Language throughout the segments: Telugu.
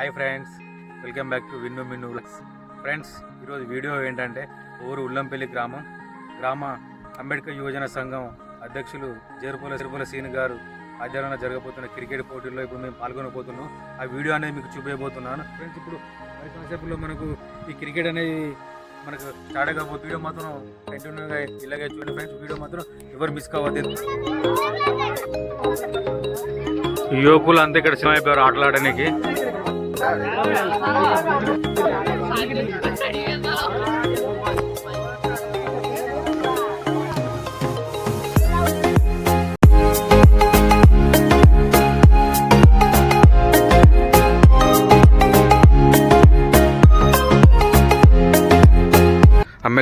Hi friends welcome back to Vinnu Minnu vlogs friends ఈరోజు వీడియో ఏంటంటే ఊరు ఉల్లంపల్లి గ్రామం గ్రామ అంబేద్కర్ యువజన సంఘం అధ్యక్షులు జరుపుల జరుపుల సీన్ గారు ఆధ్వర్యంలో జరగబోతున్న క్రికెట్ పోటీల్లో ఇప్పుడు మేము పాల్గొనబోతున్నాం. ఆ వీడియో అనేది మీకు చూపించబోతున్నాను ఫ్రెండ్స్ ఇప్పుడు మరి కాసేపులో మనకు ఈ క్రికెట్ అనేది మనకు స్టార్ట్ కాబోతుంది వీడియో మాత్రం కంటిన్యూగా ఇలాగే చూడండి ఫ్రెండ్స్ వీడియో మాత్రం ఎవరు మిస్ కావద్దు. యువకులు అంతా ఇక్కడ సినిమా అయిపోయారు ఆటలాడడానికి. అమ్మక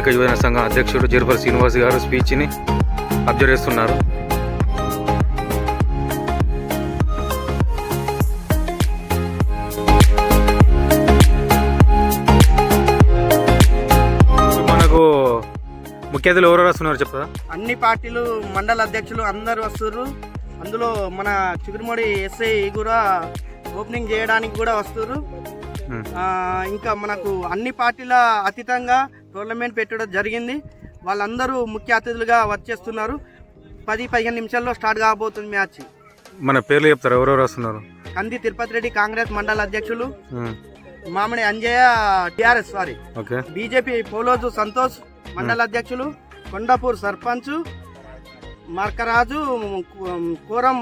యువజన సంఘం అధ్యక్షుడు జిర్పల్ శ్రీనివాస్ గారు స్పీచ్ని అబ్జర్వ్ చేస్తున్నారు. ముఖ్య అతిథులు ఎవరు వస్తున్నారు చెప్తా అన్ని పార్టీలు మండల అధ్యక్షులు అందరు వస్తుర్రు. అందులో మన చిగురుమడి ఎస్ఐ కూడా ఓపెనింగ్ చేయడానికి కూడా వస్తుర్రు. ఆ, ఇంకా మనకు అన్ని పార్టీల అతీతంగా టోర్నమెంట్ పెట్టడం జరిగింది. వాళ్ళందరూ ముఖ్య అతిథులుగా వచ్చేస్తున్నారు. పది పదిహేను నిమిషాల్లో స్టార్ట్ కాబోతుంది మ్యాచ్. మన పేర్లు చెప్తారు? ఎవరెవరు వస్తున్నారు కంది తిరుపతి రెడ్డి కాంగ్రెస్ మండల అధ్యక్షులు. Mamidi Anjaiah TRS sorry BJP Poloju Santosh మండల అధ్యక్షులు కొండాపూర్ సర్పంచ్ మార్కరాజు కోరం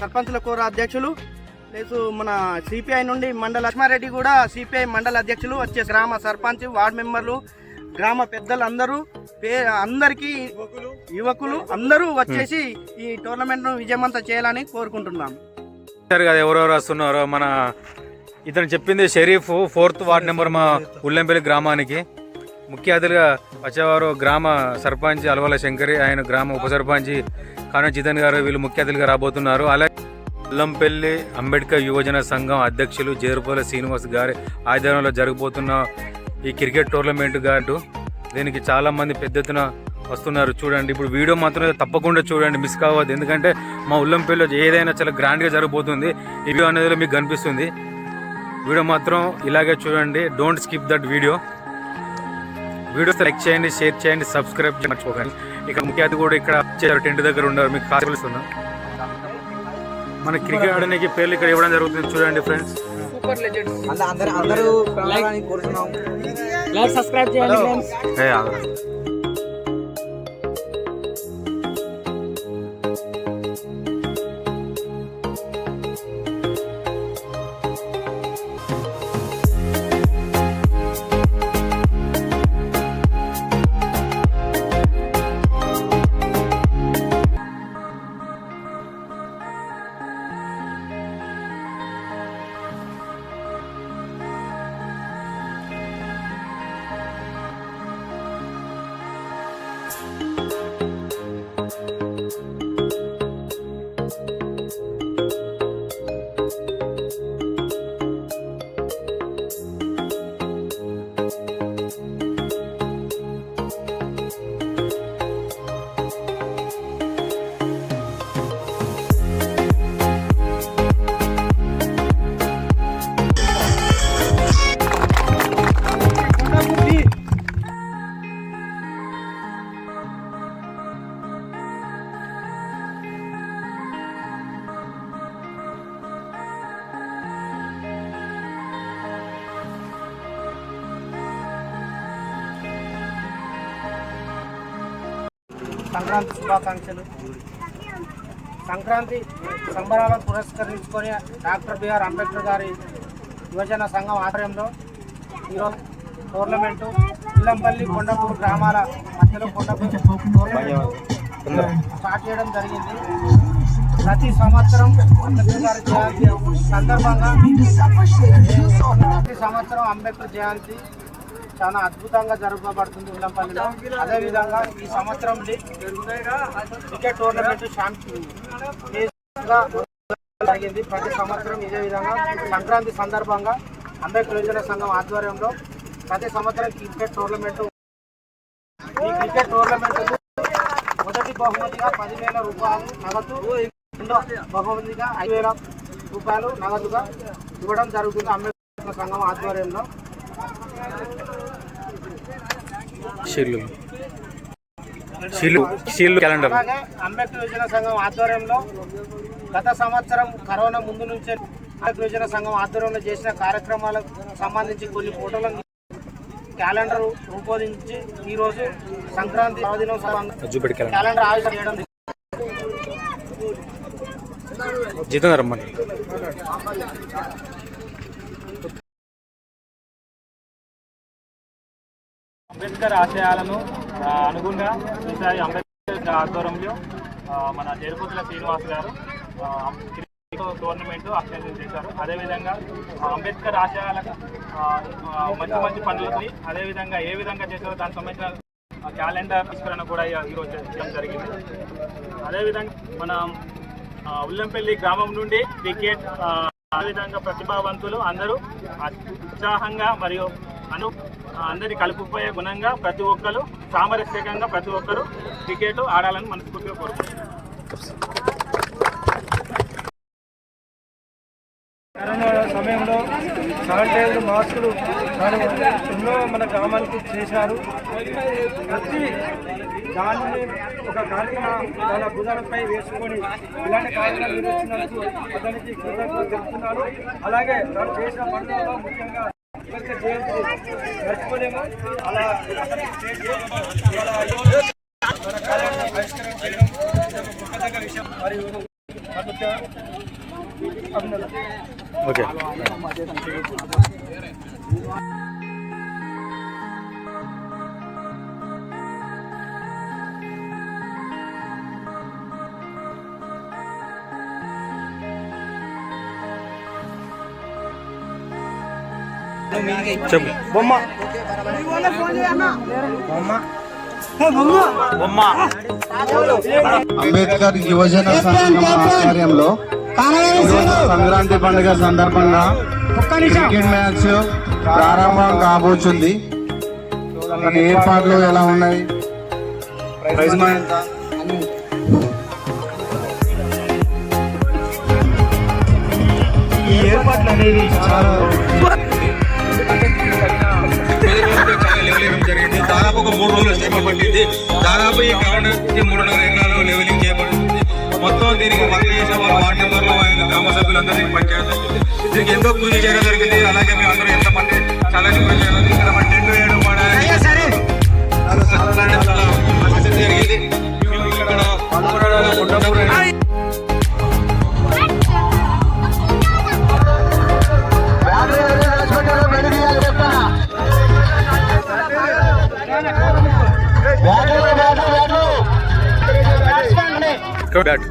సర్పంచుల కోర అధ్యక్షులు లేదు మన సిపిఐ నుండి మండల లక్ష్మారెడ్డి కూడా సిపిఐ మండల అధ్యక్షులు వచ్చే గ్రామ సర్పంచ్ వార్డు మెంబర్లు గ్రామ పెద్దలు అందరూ పే అందరికీ యువకులు అందరూ వచ్చేసి ఈ టోర్నమెంట్ను విజయవంతం చేయాలని కోరుకుంటున్నాం. సరే కదా ఎవరెవరు వస్తున్నారో మన ఇతను చెప్పింది షరీఫ్ ఫోర్త్ వార్డ్ నెంబర్ మా ఉల్లెంపల్లి గ్రామానికి. ముఖ్య అతిథులుగా వచ్చేవారు గ్రామ సర్పంచ్ అలవల శంకరి ఆయన గ్రామ ఉప సర్పంచ్ కాన జితన్ గారు వీళ్ళు ముఖ్య అతిథులుగా రాబోతున్నారు. అలాగే ఉల్లంపల్లి అంబేద్కర్ యువజన సంఘం అధ్యక్షులు జేరుపోల శ్రీనివాస్ గారి ఆధ్వర్యంలో జరగబోతున్న ఈ క్రికెట్ టోర్నమెంట్ గాటు దీనికి చాలామంది పెద్ద ఎత్తున వస్తున్నారు. చూడండి ఇప్పుడు వీడియో మాత్రం తప్పకుండా చూడండి మిస్ కావద్దు. ఎందుకంటే మా ఉల్లంపల్లిలో ఏదైనా చాలా గ్రాండ్గా జరగబోతుంది. ఈ వీడియో అనేది మీకు కనిపిస్తుంది. వీడియో మాత్రం ఇలాగే చూడండి. Don't skip that video video like చేయండి షేర్ చేయండి సబ్స్క్రైబ్ చేయండి మర్చిపోకండి. ఇక్కడ ముఖ్య అతిథి కూడా ఇక్కడ వచ్చారు టెంట్ దగ్గర ఉన్నారు. మీకు కాదు తెలుస్తుందా. మన క్రికెట్ ఆడడానికి పేర్లు ఇక్కడ ఇవ్వడం జరుగుతుంది. చూడండి ఫ్రెండ్స్. అందరూ లైక్ సబ్స్క్రైబ్ చేయండి సంక్రాంతి శుభాకాంక్షలు. సంక్రాంతి సంబరాలను పురస్కరించుకొని డాక్టర్ బిఆర్ అంబేద్కర్ గారి యువజన సంఘం ఆధ్వర్యంలో ఈరోజు టోర్నమెంటు ఇల్లంపల్లి కొండపూర్ గ్రామాల మధ్యలో కొండపూర్ టోర్నమెంట్ స్టార్ట్ చేయడం జరిగింది. ప్రతి సంవత్సరం అంబేద్కర్ గారి జయంతి సందర్భంగా ప్రతి సంవత్సరం అంబేద్కర్ జయంతి చాలా అద్భుతంగా జరపబడుతుంది ఉల్లంపల్లిలో అదేవిధంగా ఈ సంవత్సరం క్రికెట్ టోర్నమెంట్ ఛాంపియన్ జరిగింది. ప్రతి సంవత్సరం ఇదే విధంగా. సంక్రాంతి సందర్భంగా అంబేద్కర్ యువజన సంఘం ఆధ్వర్యంలో ప్రతి సంవత్సరం క్రికెట్ టోర్నమెంట్. ఈ క్రికెట్ టోర్నమెంట్ మొదటి బహుమతిగా పదివేల రూపాయలు నగదు రెండో బహుమతిగా ఐదు వేల రూపాయలు నగదుగా ఇవ్వడం జరుగుతుంది అంబేద్కర్ సంఘం ఆధ్వర్యంలో. షీల్లు షీల్లు షీల్లు క్యాలెండర్. అంబేద్కర్ యువజన సంఘం ఆధ్వర్యంలో గత సంవత్సరం కరోనా ముందు నుంచే అంబేద్కర్ యువజన సంఘం ఆధ్వర్యంలో చేసిన కార్యక్రమాలకు సంబంధించి కొన్ని ఫోటోలను క్యాలెండర్ రూపొందించి ఈరోజు సంక్రాంతి పర్వదినం సందర్భంగా చూపెట్టి క్యాలెండర్ ఆవిష్కరణ చేయడం. జితేంద్ర రమ్మని. అంబేద్కర్ ఆశయాలను అనుగుణంగా ఈసారి అంబేద్కర్ ఆధ్వర్యంలో మన జరుపుతుల శ్రీనివాస్ గారు క్రికెట్ టోర్నమెంట్ అభ్యర్థన చేశారు. అదేవిధంగా అంబేద్కర్ ఆశయాలకు మంచి మంచి పనులని అదేవిధంగా ఏ విధంగా చేశారో దానికి సంబంధించిన క్యాలెండర్ ఆవిష్కరణ కూడా ఈరోజు చేయడం జరిగింది. అదేవిధంగా మన ఉల్లంపల్లి గ్రామం నుండి క్రికెట్ ఆ, అదేవిధంగా ప్రతిభావంతులు అందరూ ఉత్సాహంగా మరియు అను ఆ, అందరి కలుపుకుపోయే గుణంగా ప్రతి ఒక్కరు సామరస్యకంగా ప్రతి ఒక్కరు క్రికెట్ ఆడాలని మనస్ఫూర్తిగా కోరుకుంటున్నాను. కరోనా సమయంలో శానిటైజర్ మాస్కులు ఎన్నో మన గ్రామానికి చేశారు ప్రతి దానిని ఒక కార్యక్రమం వాళ్ళ భుజాలపై వేసుకొని ఇలాంటి కార్యక్రమాలు నిర్వహించినందుకు అతనికి కృతజ్ఞతలు తెలుపుతున్నాను అలాగే తను చేసిన పండుగలో ముఖ్యంగా మర్చిపోలేము అలా అతనికి చేసి ఇవాళ మన కార్యాలయం పరిష్కారం చేయడం ఇది ఒక గొప్పదగ్గ విషయం మరియు ప్రభుత్వ అభినందన ఓకే చెప్పు. బొమ్మ. బొమ్మ. అంబేద్కర్ యువజన సంఘం ఆధ్వర్యంలో సంక్రాంతి పండుగ సందర్భంగా క్రికెట్ మ్యాచ్ ప్రారంభం కాబోతుంది ఏర్పాట్లు ఎలా ఉన్నాయి? ప్రైజ్ మనీ ఎంత? ఈ ఏర్పాట్లు అనేవి చాలా దాదాపు మూడు రోజులు శ్రమ పట్టింది దాదాపు ఈ గ్రౌండ్కి మూడున్నర ఎకరాలు లెవెలింగ్ చేయబడింది మొత్తం దీనికి వర్క్ చేసిన వాళ్ళ వార్డు మెంబర్లు ఆయన గ్రామ సభ్యులందరికీ జరిగింది దీనికి ఎంతో కృషి చేయడం జరిగింది అలాగే మీ అందరూ ఎంతమంది చాలా కృషి చేయడం. ఇక్కడ మన టెంట్ వేయడం కూడా చాలా జరిగింది మేము ఇక్కడ పాల్గొనడానికి కొండపూర్ బ్యాట్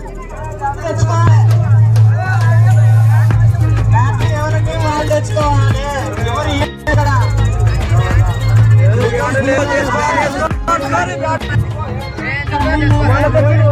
వాళ్ళ